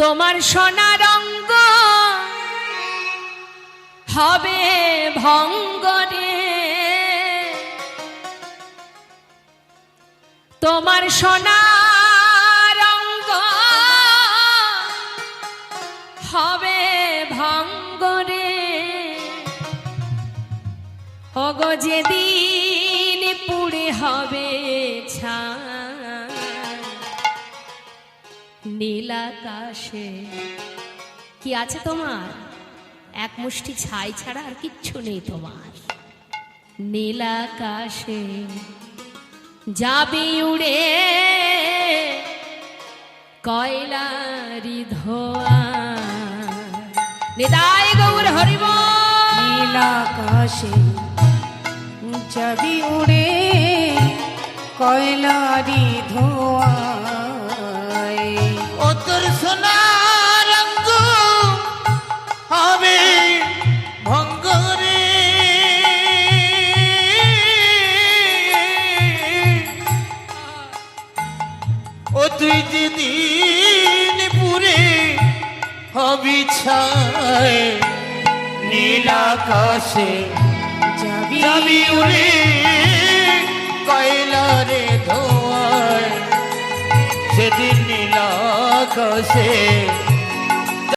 তোমার সোনা রঙ্গ হবে ভঙ্গরে তোমার সোনা রঙ্গ হবে ভঙ্গরে অগো যেদিন পুড়ে হবে ছাই নীল আকাশে কি আছে তোমার? এক মুষ্টি ছাই ছাড়া আর কিচ্ছু নেই তোমার। নীল আকাশে যাবি উড়ে কয়লারি ধোয়া। নিদায় গৌর হরিব। নীল আকাশে যাবি উড়ে কয়লারি ধোয়ায় ও তুই যেদিন হবি ছায় নীল আকাশে যাবি উড়ে কয়লারে ধোয়ায়। সেদিন নীল আকাশে